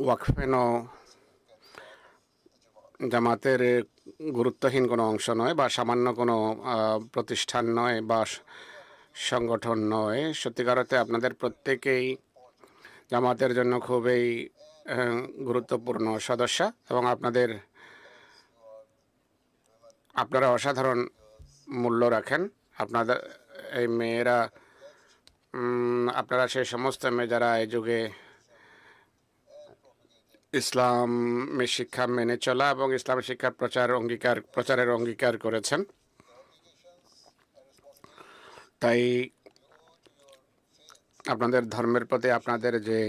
ওয়াকফেন জামাতের গুরুত্বহীন কোনো অংশ নয় বা সামান্য কোনো প্রতিষ্ঠান নয় বা সংগঠন নয়। সত্যিকার আপনাদের প্রত্যেকেই জামাতের জন্য খুবই গুরুত্বপূর্ণ সদস্য এবং আপনাদের, আপনারা অসাধারণ মূল্য রাখেন। আপনাদের, এই মেয়েরা আপনারা সেই সমস্ত মেয়ে যারা এই যুগে ইসলামের শিক্ষা মেনে চলা এবং ইসলাম শিক্ষার প্রচার অঙ্গীকার, প্রচারের অঙ্গীকার করেছেন। তাই আপনাদের ধর্মের প্রতি আপনাদের যে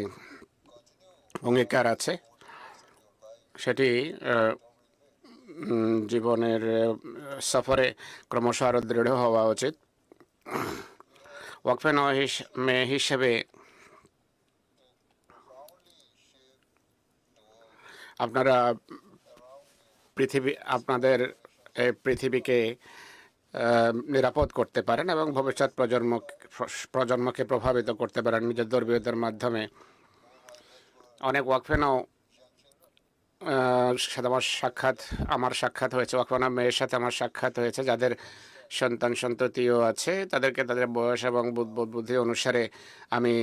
অঙ্গীকার আছে, সেটি জীবনের সফরে ক্রমশ আরও দৃঢ় হওয়া উচিত। ওয়াকফে নয় হিসেবে আপনারা পৃথিবী, আপনাদের পৃথিবীকে নিরাপদ করতে পারেন এবং ভবিষ্যৎ প্রজন্ম প্রজন্মকে প্রভাবিত করতে পারেন নিজের ধর্মীয়তার মাধ্যমে। অনেক ওয়াকফেনও সাথে আমার সাক্ষাৎ আমার সাক্ষাৎ হয়েছে ওয়াকফানা মেয়ের সাথে আমার সাক্ষাৎ হয়েছে, যাদের সন্তান সন্ততিও আছে, তাদেরকে তাদের বয়স এবং বুদ্ধি অনুসারে আমি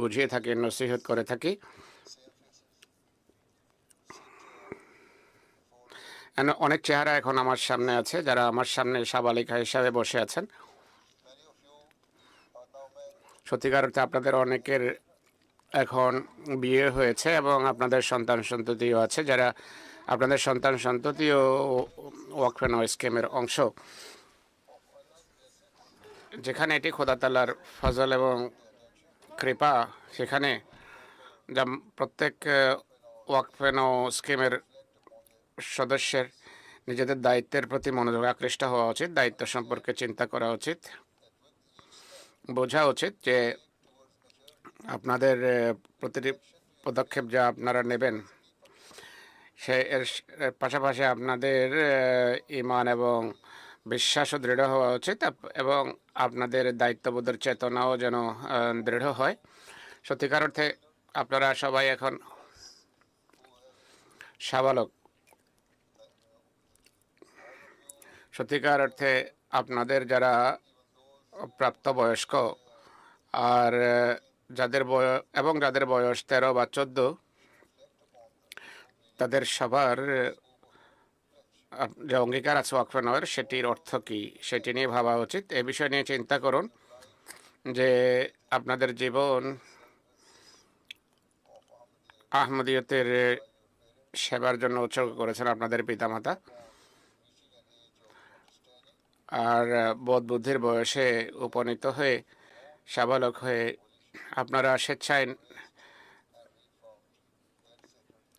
বুঝিয়ে থাকি, নসিহত করে থাকি। অনেক চেহারা এখন আমার সামনে আছে, যারা আমার সামনে সাবালিকা হিসাবে বসে আছেন। সত্যিকার অর্থে আপনাদের অনেকের এখন বিয়ে হয়েছে এবং আপনাদের সন্তান সন্ততিও আছে, যারা আপনাদের সন্তান সন্ততিও ওয়াকফেন স্কিমের অংশ। যেখানে এটি খোদাতালার ফজল এবং কৃপা, সেখানে যা প্রত্যেক ওয়াকফেন স্কিমের সদস্যের নিজেদের দায়িত্বের প্রতি মনোযোগ আকৃষ্ট হওয়া উচিত, দায়িত্ব সম্পর্কে চিন্তা করা উচিত, বোঝা উচিত যে আপনাদের প্রতিটি পদক্ষেপ যা আপনারা নেবেন, সে এর পাশাপাশি আপনাদের ইমান এবং বিশ্বাসও দৃঢ় হওয়া উচিত এবং আপনাদের দায়িত্ববোধের চেতনাও যেন দৃঢ় হয়। সত্যিকার অর্থে আপনারা সবাই এখন সাবালক। সত্যিকার অর্থে আপনাদের যারা প্রাপ্তবয়স্ক আর যাদের বয়, এবং যাদের বয়স তেরো বা চোদ্দ, তাদের সবার যে অঙ্গীকার আছে ওয়াকফেনওয়ের, সেটির অর্থ কি? সেটি নিয়ে ভাবা উচিত। এ বিষয় নিয়ে চিন্তা করুন যে আপনাদের জীবন আহমদীয়তের সেবার জন্য উৎসর্গ করেছেন আপনাদের পিতামাতা। আর বোধ বুদ্ধির বয়সে উপনীত হয়ে সাবালক হয়ে আপনারা স্বেচ্ছায়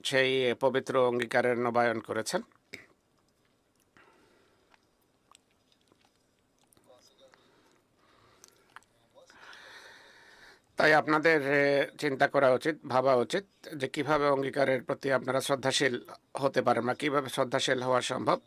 সেই পবিত্র অঙ্গীকারের নবায়ন করেছেন। তাই আপনাদের চিন্তা করা উচিত, ভাবা উচিত যে কীভাবে অঙ্গীকারের প্রতি আপনারা শ্রদ্ধাশীল হতে পারেন বা কীভাবে শ্রদ্ধাশীল হওয়া সম্ভব।